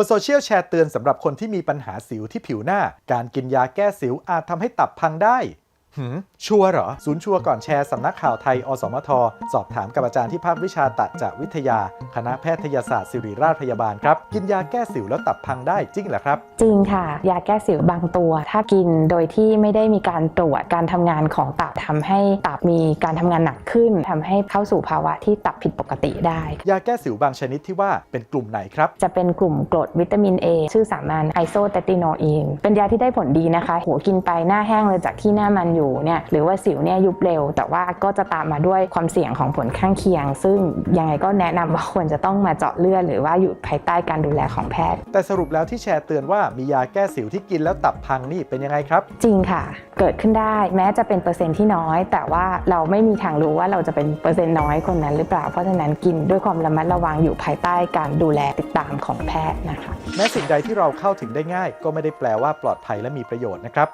บนโซเชียลแชร์เตือนสำหรับคนที่มีปัญหาสิวที่ผิวหน้า การกินยาแก้สิวอาจทำให้ตับพังได้หืมชัวร์เหรอ ศูนย์ชัวร์ก่อนแชร์สำนักข่าวไทย อสมท สอบถามกับอาจารย์ที่ภาควิชาตะจะวิทยา คณะแพทยศาสตร์ศิริราชพยาบาลครับ กินยาแก้สิวแล้วตับพังได้จริงเหรอครับ จริงค่ะ ยาแก้สิวบางตัว ถ้ากินโดยที่ไม่ได้มีการตรวจการทำงานของตับ ทำให้ตับมีการทำงานหนักขึ้นทำให้เข้าสู่ภาวะที่ตับผิดปกติได้ ยาแก้สิวบางชนิดที่ว่าเป็นกลุ่มไหนครับ จะเป็นกลุ่มกรดวิตามิน A ชื่อสามัญไอโซเตติโนอีนเป็นยาที่ได้ผลดีนะคะ หัวกินไปหน้าแห้งเลยจากที่หน้ามันอยู่เนี่ยหรือว่าสิวเนี่ยยุบเร็ว แต่ว่าก็จะตามมาด้วยความเสี่ยงของผลข้างเคียง ซึ่งยังไงก็แนะนำว่าควรจะต้องมาเจาะเลือดหรือว่าอยู่ภายใต้การดูแลของแพทย์ แต่สรุปแล้วที่แชร์เตือนว่ามียาแก้สิวที่กินแล้วตับพังนี่เป็นยังไงครับ จริงค่ะ เกิดขึ้นได้แม้จะเป็นเปอร์เซ็นต์ที่น้อย แต่ว่าเราไม่มีทางรู้ว่าเราจะเป็นเปอร์เซ็นต์น้อยคนนั้นหรือเปล่าเพราะฉะนั้นกินด้วยความระมัดระวังอยู่ภายใต้การดูแลติดตามของแพทย์นะคะแม้สิ่งใดที่เราเข้าถึงได้ง่าย ก็ไม่ได้แปลว่าปลอดภัยและมีประโยชน์นะครับ